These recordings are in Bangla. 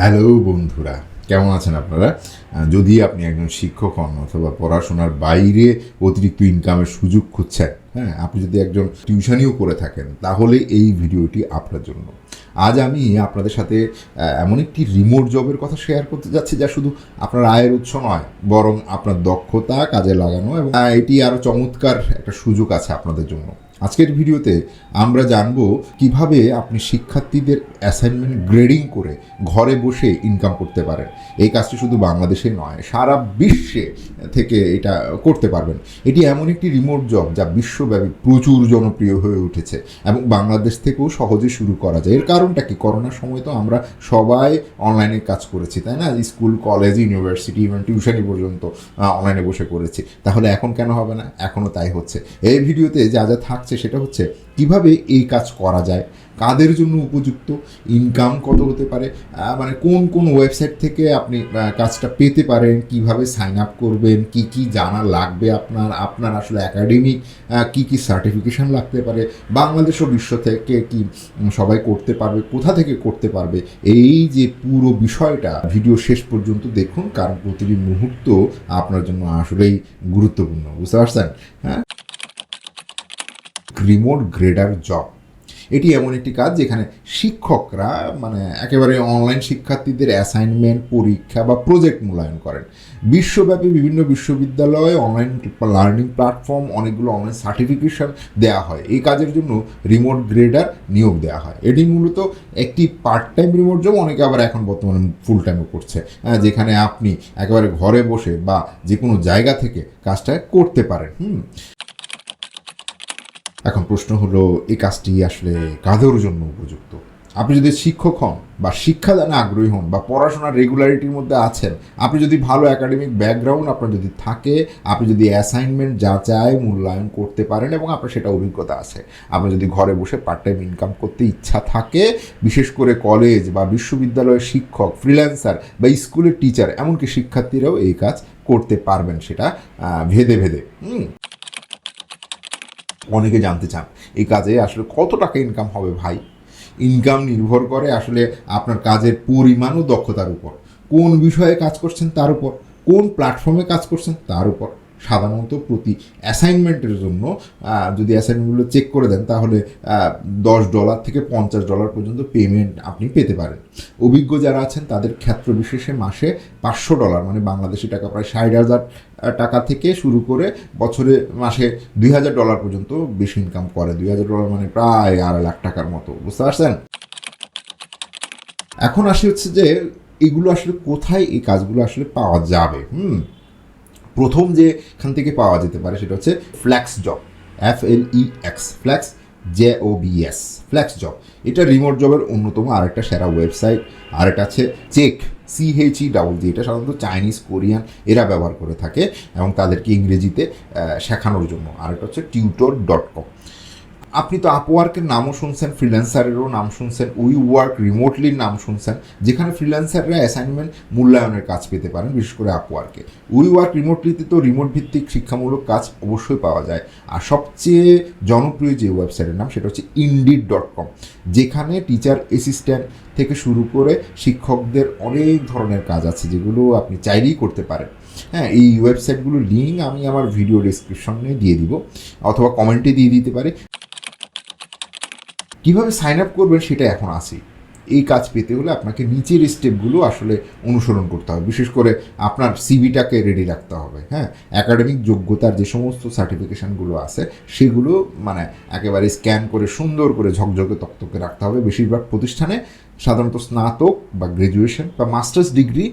হ্যালো বন্ধুরা, কেমন আছেন আপনারা? যদি আপনি একজন শিক্ষক হন অথবা পড়াশোনার বাইরে অতিরিক্ত ইনকামের সুযোগ খুঁজছেন হ্যাঁ আপনি যদি একজন টিউশনিও করে থাকেন, তাহলে এই ভিডিওটি আপনার জন্য। আজ আমি আপনাদের সাথে এমন একটি রিমোট জবের কথা শেয়ার করতে যাচ্ছি যা শুধু আপনার আয়ের উৎস নয়, বরং আপনার দক্ষতা কাজে লাগানো এবং এটি আরও চমৎকার একটা সুযোগ আছে আপনাদের জন্য। আজকের ভিডিওতে আমরা জানব কীভাবে আপনি শিক্ষার্থীদের অ্যাসাইনমেন্ট গ্রেডিং করে ঘরে বসে ইনকাম করতে পারেন। এই কাজটি শুধু বাংলাদেশে নয়, সারা বিশ্বে থেকে এটা করতে পারবেন। এটি এমন একটি রিমোট জব যা বিশ্বব্যাপী প্রচুর জনপ্রিয় হয়ে উঠেছে এবং বাংলাদেশ থেকেও সহজে শুরু করা যায়। এর কারণটা কি? করোনার সময় তো আমরা সবাই অনলাইনে কাজ করেছি, তাই না? স্কুল কলেজ ইউনিভার্সিটি ইভেন টিউশনি পর্যন্ত অনলাইনে বসে করেছি। তাহলে এখন কেন হবে না? এখনও তাই হচ্ছে। এই ভিডিওতে যা যা থাকছে সেটা হচ্ছে কীভাবে এই কাজ করা যায়, কাদের জন্য উপযুক্ত ইনকাম কত হতে পারে মানে কোন কোন ওয়েবসাইট থেকে আপনি কাজটা পেতে পারেন, কীভাবে সাইন আপ করবেন, কি কি জানা লাগবে আপনার আপনার আসলে একাডেমিক কি কি সার্টিফিকেশন লাগতে পারে, বাংলাদেশ ও বিশ্ব থেকে কি সবাই করতে পারবে, কোথা থেকে করতে পারবে, এই যে পুরো বিষয়টা ভিডিও শেষ পর্যন্ত দেখুন, কারণ প্রতিটি মুহূর্ত আপনার জন্য আসলেই গুরুত্বপূর্ণ, বুঝতে পারছেন? হ্যাঁ? রিমোট গ্রেডার জব এটি এমন একটি কাজ যেখানে শিক্ষকরা মানে একেবারে অনলাইন শিক্ষার্থীদের অ্যাসাইনমেন্ট পরীক্ষা বা প্রজেক্ট মূল্যায়ন করেন। বিশ্বব্যাপী বিভিন্ন বিশ্ববিদ্যালয়ে অনলাইন লার্নিং প্ল্যাটফর্ম অনেকগুলো অনলাইন সার্টিফিকেশন দেওয়া হয়। এই কাজের জন্য রিমোট গ্রেডার নিয়োগ দেওয়া হয়। এটি মূলত একটি পার্ট টাইম রিমোট জব অনেকে আবার এখন বর্তমানে ফুল টাইমও করছে যেখানে আপনি একেবারে ঘরে বসে বা যে কোনো জায়গা থেকে কাজটা করতে পারেন। হুম। এখন প্রশ্ন হলো, এই কাজটি আসলে কাদের জন্য উপযুক্ত? আপনি যদি শিক্ষক হন বা শিক্ষাদানে আগ্রহী হন বা পড়াশোনার রেগুলারিটির মধ্যে আছেন, আপনি যদি ভালো একাডেমিক ব্যাকগ্রাউন্ড আপনার যদি থাকে, আপনি যদি অ্যাসাইনমেন্ট যাচাই মূল্যায়ন করতে পারেন এবং আপনার সেটা অভিজ্ঞতা আছে। আপনি যদি ঘরে বসে পার্ট টাইম ইনকাম করতে ইচ্ছা থাকে, বিশেষ করে কলেজ বা বিশ্ববিদ্যালয়ের শিক্ষক ফ্রিল্যান্সার বা স্কুলের টিচার এমনকি শিক্ষার্থীরাও এই কাজ করতে পারবেন সেটা ভেদে ভেদে। হুম? অনেকে জানতে চান, এই কাজে আসলে কত টাকা ইনকাম হবে ভাই? ইনকাম নির্ভর করে আসলে আপনার কাজের পরিমাণ ও দক্ষতার উপর। কোন বিষয়ে কাজ করছেন তার উপর, কোন প্ল্যাটফর্মে কাজ করছেন তার উপর। সাধারণত প্রতি অ্যাসাইনমেন্টের জন্য যদি অ্যাসাইনমেন্টগুলো চেক করে দেন, তাহলে দশ ডলার থেকে পঞ্চাশ ডলার পর্যন্ত পেমেন্ট আপনি পেতে পারেন। অভিজ্ঞ যারা আছেন, তাদের ক্ষেত্র বিশেষে মাসে পাঁচশো ডলার মানে বাংলাদেশি টাকা প্রায় ষাট হাজার টাকা থেকে শুরু করে বছরে মাসে দুই হাজার ডলার পর্যন্ত বেশি ইনকাম করে। দুই হাজার ডলার মানে প্রায় আড়াই লাখ টাকার মতো, বুঝতে পারছেন? এখন আসি হচ্ছে যে, এগুলো আসলে কোথায় এই কাজগুলো আসলে পাওয়া যাবে? হুম? প্রথম যে এখান থেকে পাওয়া যেতে পারে সেটা হচ্ছে flex job F L E X flex J O B S flex job এটা রিমোট জবের অন্যতম আরেকটা সেরা ওয়েবসাইট আরেকটা আছে চেক সিএইচই ডাবল জি এটা সাধারণত চাইনিজ কোরিয়ান এরা ব্যবহার করে থাকে এবং তাদেরকে ইংরেজিতে শেখানোর জন্য। আরেকটা হচ্ছে টিউটর ডট কম আপনি তো আপওয়ার্কের নামও শুনছেন ফ্রিল্যান্সারেরও নাম শুনছেন উই ওয়ার্ক রিমোটলির নাম শুনছেন, যেখানে ফ্রিল্যান্সাররা অ্যাসাইনমেন্ট মূল্যায়নের কাজ পেতে পারেন, বিশেষ করে আপওয়ার্কে উই ওয়ার্ক রিমোটলিতে তো রিমোট ভিত্তিক শিক্ষামূলক কাজ অবশ্যই পাওয়া যায়। আর সবচেয়ে জনপ্রিয় যে ওয়েবসাইটের নাম, সেটা হচ্ছে ইন্ডিড ডট কম যেখানে টিচার অ্যাসিস্ট্যান্ট থেকে শুরু করে শিক্ষকদের অনেক ধরনের কাজ আছে, যেগুলো আপনি চাইলেই করতে পারেন। হ্যাঁ এই ওয়েবসাইটগুলোর লিঙ্ক আমি আমার ভিডিও ডিসক্রিপশনে দিয়ে দিব, অথবা কমেন্টে দিয়ে দিতে পারি। কীভাবে সাইন আপ করবেন সেটা এখন আসি এই কাজ পেতে হলে আপনাকে নিচের স্টেপগুলো আসলে অনুসরণ করতে হবে। বিশেষ করে আপনার সিবিটাকে রেডি রাখতে হবে হ্যাঁ? একাডেমিক যোগ্যতার যে সমস্ত সার্টিফিকেশানগুলো আছে, সেগুলো মানে একেবারে স্ক্যান করে সুন্দর করে ঝকঝকে তক্তকে রাখতে হবে। বেশিরভাগ প্রতিষ্ঠানে সাধারণত স্নাতক বা গ্র্যাজুয়েশন বা মাস্টার্স ডিগ্রি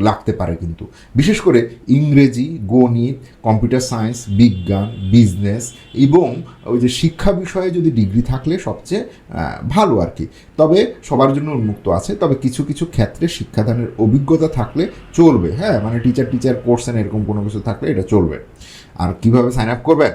লাগতে পারে কিন্তু। বিশেষ করে ইংরেজি, গণিত কম্পিউটার সায়েন্স বিজ্ঞান বিজনেস এবং ওই যে শিক্ষা বিষয়ে যদি ডিগ্রি থাকলে সবচেয়ে ভালো আর কি। তবে সবার জন্য উন্মুক্ত আছে, তবে কিছু কিছু ক্ষেত্রে শিক্ষাদানের অভিজ্ঞতা থাকলে চলবে। হ্যাঁ মানে টিচার টিচার কোর্সেন এরকম কোনো কিছু থাকলে এটা চলবে। আর কীভাবে সাইন আপ করবেন?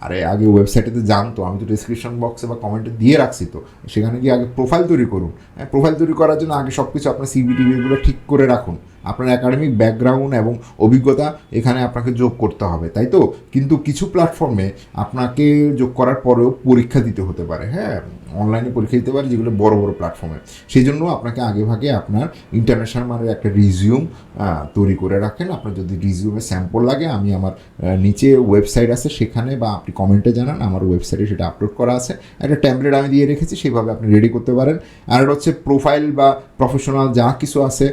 আরে, আগে ওয়েবসাইটে তো জানতো, আমি তো ডিসক্রিপশন বক্সে বা কমেন্টে দিয়ে রাখছি তো। সেখানে গিয়ে আগে প্রোফাইল তৈরি করুন। হ্যাঁ প্রোফাইল তৈরি করার জন্য আগে সব কিছু আপনার সিবি টিভিগুলো ঠিক করে রাখুন। আপনার একাডেমিক ব্যাকগ্রাউন্ড এবং অভিজ্ঞতা এখানে আপনাকে যোগ করতে হবে, তাই তো? কিন্তু কিছু প্ল্যাটফর্মে আপনাকে যোগ করার পরেও পরীক্ষা দিতে হতে পারে হ্যাঁ? অনলাইনে পরীক্ষা দিতে পারে যেগুলো বড় বড় প্ল্যাটফর্মে সেই জন্য আপনাকে আগে ভাগে আপনার ইন্টারন্যাশনাল মানের একটা রিজিউম তৈরি করে রাখেন। আপনার যদি রিজিউমে স্যাম্পল লাগে, আমি আমার নিচে ওয়েবসাইট আছে, সেখানে বা আপনি কমেন্টে জানান, আমার ওয়েবসাইটে সেটা আপলোড করা আছে। একটা ট্যাম্পলেট আমি দিয়ে রেখেছি, সেইভাবে আপনি রেডি করতে পারেন। আর হচ্ছে প্রোফাইল বা প্রফেশনাল যা কিছু আছে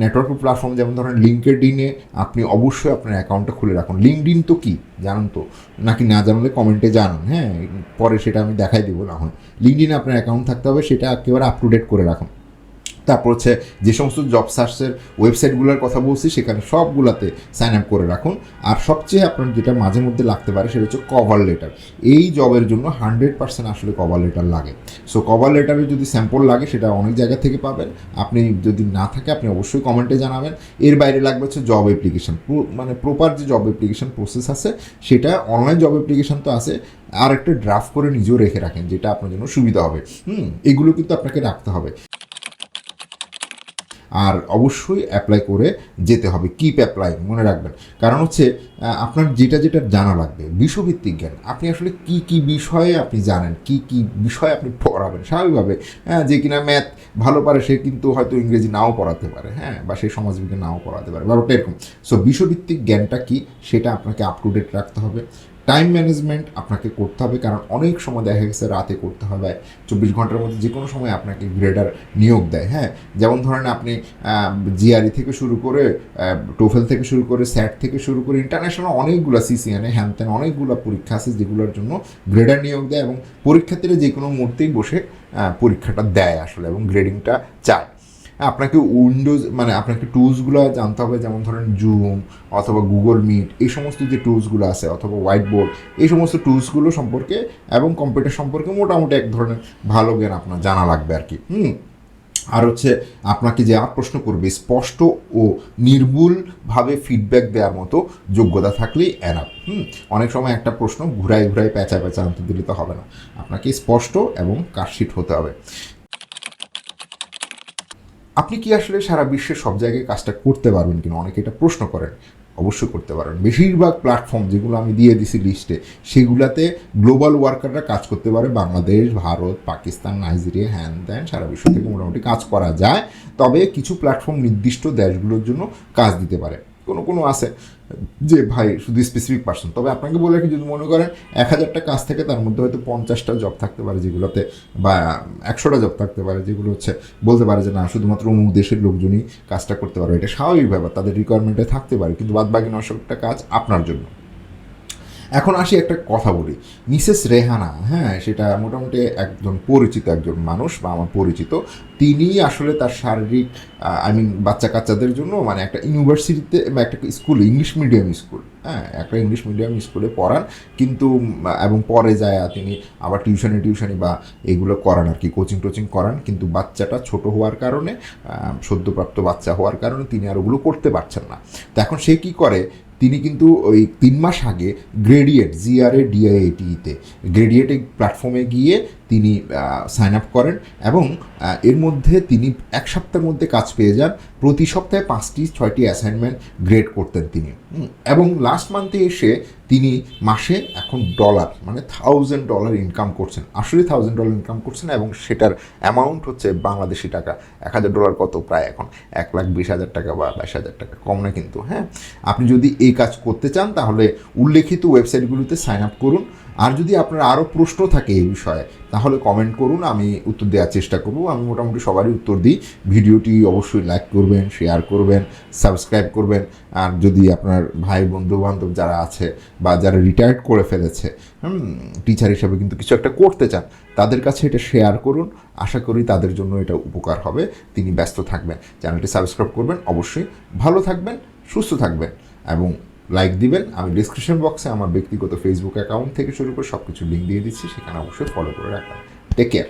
নেটওয়ার্ক প্ল্যাটফর্ম যেমন ধরেন লিঙ্কেড ইনে আপনি অবশ্যই আপনার অ্যাকাউন্টটা খুলে রাখুন। লিঙ্কড ইন তো কী? জানেন তো? নাকি না জানলে কমেন্টে জানান হ্যাঁ? পরে সেটা আমি দেখাই দেবো না হয়। লিঙ্কড ইনে আপনার অ্যাকাউন্ট থাকতে হবে, সেটা একেবারে আপ টু ডেট করে রাখুন। তারপর হচ্ছে যে সমস্ত জব সার্চের ওয়েবসাইটগুলোর কথা বলছি, সেখানে সবগুলোতে সাইন আপ করে রাখুন। আর সবচেয়ে আপনার যেটা মাঝে মধ্যে লাগতে পারে সেটা হচ্ছে কভার লেটার এই জবের জন্য হান্ড্রেড পার্সেন্ট আসলে কভার লেটার লাগে। সো কভার লেটারে যদি স্যাম্পল লাগে, সেটা অনেক জায়গা থেকে পাবেন। আপনি যদি না থাকে, আপনি অবশ্যই কমেন্টে জানাবেন। এর বাইরে লাগবে হচ্ছে জব অ্যাপ্লিকেশন মানে প্রপার যে জব অ্যাপ্লিকেশন প্রসেস আছে, সেটা অনলাইন জব অ্যাপ্লিকেশন তো আছে। আর একটা ড্রাফট করে নিজেও রেখে রাখেন, যেটা আপনার জন্য সুবিধা হবে। হুম, এগুলো কিন্তু আপনাকে রাখতে হবে। আর অবশ্যই অ্যাপ্লাই করে যেতে হবে। কিপ অ্যাপ্লাই মনে রাখবেন। কারণ হচ্ছে আপনার যেটা যেটা জানা লাগবে বিষয়ভিত্তিক জ্ঞান আপনি আসলে কি কি বিষয়ে আপনি জানেন, কি কি বিষয়ে আপনি পড়াবেন, স্বাভাবিকভাবে হ্যাঁ যে কিনা ম্যাথ ভালো পারে, সে কিন্তু হয়তো ইংরেজি নাও পড়াতে পারে হ্যাঁ বা সে সমাজবিজ্ঞান নাও পড়াতে পারে, ব্যাপারটা এরকম। সো বিষয়ভিত্তিক জ্ঞানটা কি, সেটা আপনাকে আপ টু ডেট রাখতে হবে। টাইম ম্যানেজমেন্ট আপনাকে করতে হবে, কারণ অনেক সময় দেখা গেছে রাতে করতে হবে। চব্বিশ ঘণ্টার মধ্যে যে কোনো সময় আপনাকে গ্রেডার নিয়োগ দেয় হ্যাঁ? যেমন ধরেন আপনি জিআরই থেকে শুরু করে টোফেল থেকে শুরু করে স্যাট থেকে শুরু করে ইন্টারন্যাশনাল অনেকগুলো সিসিএনে হ্যান ত্যান অনেকগুলো পরীক্ষা আছে যেগুলোর জন্য গ্রেডার নিয়োগ দেয় এবং পরীক্ষার্থীরা যে কোনো মুহূর্তেই বসে পরীক্ষাটা দেয় আসলে এবং গ্রেডিংটা চায়। আপনাকে উইন্ডোজ মানে আপনাকে টুলসগুলো জানতে হবে, যেমন ধরেন জুম অথবা গুগল মিট এই সমস্ত যে টুলসগুলো আছে, অথবা হোয়াইট বোর্ড এই সমস্ত টুলসগুলো সম্পর্কে এবং কম্পিউটার সম্পর্কে মোটামুটি এক ধরনের ভালো জ্ঞান আপনার জানা লাগবে আর কি হুম? আর হচ্ছে আপনাকে যে আর প্রশ্ন করবে, স্পষ্ট ও নির্ভুলভাবে ফিডব্যাক দেওয়ার মতো যোগ্যতা থাকলেই এনাফ হুম? অনেক সময় একটা প্রশ্ন ঘুরাই ঘুরাই পেঁচা পেঁচা আনতে দিলে তো হবে না। আপনাকে স্পষ্ট এবং কার্শিট হতে হবে। আপনি কি আসলে সারা বিশ্বের সব জায়গায় কাজটা করতে পারবেন কিনা? অনেকে এটা প্রশ্ন করেন। অবশ্যই করতে পারবেন বেশিরভাগ প্ল্যাটফর্ম যেগুলো আমি দিয়ে দিছি লিস্টে সেগুলাতে গ্লোবাল ওয়ার্কাররা কাজ করতে পারে। বাংলাদেশ, ভারত, পাকিস্তান, নাইজেরিয়া, হ্যান ত্যান, সারা বিশ্ব থেকে মোটামুটি কাজ করা যায়। তবে কিছু প্ল্যাটফর্ম নির্দিষ্ট দেশগুলোর জন্য কাজ দিতে পারে। কোনো কোনো আছে যে ভাই শুধু স্পেসিফিক পার্সন তবে আপনাকে বলে রাখি, যদি মনে করেন এক হাজারটা কাজ থেকে, তার মধ্যে হয়তো পঞ্চাশটা জব থাকতে পারে যেগুলোতে বা একশোটা জব থাকতে পারে যেগুলো হচ্ছে বলতে পারে যে, না, শুধুমাত্র অমুক দেশের লোকজনই কাজটা করতে পারে এটা স্বাভাবিক ব্যাপার, তাদের রিকোয়ারমেন্টে থাকতে পারে। কিন্তু বাদ বাকি নশোটা কাজ আপনার জন্য। এখন আসি একটা কথা বলি। মিসেস রেহানা হ্যাঁ সেটা মোটামুটি একজন পরিচিত একজন মানুষ বা আমার পরিচিত। তিনি আসলে তার শারীরিক আই মিন বাচ্চা কাচ্চাদের জন্য মানে একটা ইউনিভার্সিটিতে বা একটা স্কুল, ইংলিশ মিডিয়াম স্কুল হ্যাঁ একটা ইংলিশ মিডিয়াম স্কুলে পড়ান। কিন্তু এবং পরে যায় তিনি আবার টিউশনি টিউশনি বা এগুলো করান আর কি কোচিং টোচিং করান। কিন্তু বাচ্চাটা ছোট হওয়ার কারণে সদ্যপ্রাপ্ত বাচ্চা হওয়ার কারণে তিনি আর ওগুলো করতে পারছেন না। তো এখন সে কী করে? তিনি কিন্তু ওই তিন মাস আগে গ্রেডিয়েট জিআরএ ডিআইএটিতে গ্রেডিয়েট প্ল্যাটফর্মে গিয়ে তিনি সাইন আপ করেন এবং এর মধ্যে তিনি এক সপ্তাহের মধ্যে কাজ পেয়ে যান। প্রতি সপ্তাহে পাঁচটি, ছয়টি অ্যাসাইনমেন্ট গ্রেড করতেন তিনি। এবং লাস্ট মান্থে এসে তিনি মাসে এখন ডলার মানে থাউজেন্ড ডলার ইনকাম করছেন। আসলে থাউজেন্ড ডলার ইনকাম করছেন এবং সেটার অ্যামাউন্ট হচ্ছে বাংলাদেশি টাকা। এক হাজার ডলার কত প্রায় এখন? এক লাখ বিশ হাজার টাকা বা বাইশ হাজার টাকা। কম না কিন্তু হ্যাঁ? আপনি যদি এই কাজ করতে চান তাহলে উল্লেখিত ওয়েবসাইটগুলোতে সাইন আপ করুন। আর যদি আপনার আরও প্রশ্ন থাকে এই বিষয়ে, তাহলে কমেন্ট করুন, আমি উত্তর দেওয়ার চেষ্টা করব। আমি মোটামুটি সবারই উত্তর দিই। ভিডিওটি অবশ্যই লাইক করবেন শেয়ার করবেন সাবস্ক্রাইব করবেন। আর যদি আপনার ভাই বন্ধু বান্ধব যারা আছে বা যারা রিটায়ার্ড করে ফেলেছে টিচার হিসাবে কিন্তু কিছু একটা করতে চান, তাদের কাছে এটা শেয়ার করুন। আশা করি তাদের জন্য এটা উপকার হবে। তিনি ব্যস্ত থাকবেন। চ্যানেলটি সাবস্ক্রাইব করবেন। অবশ্যই ভালো থাকবেন, সুস্থ থাকবেন এবং লাইক দিবেন, আমি ডিসক্রিপশন বক্সে আমার ব্যক্তিগত ফেসবুক অ্যাকাউন্ট থেকে শুরু করে সব কিছু লিঙ্ক দিয়ে দিচ্ছি, সেখানে অবশ্যই ফলো করে রাখবেন। Take care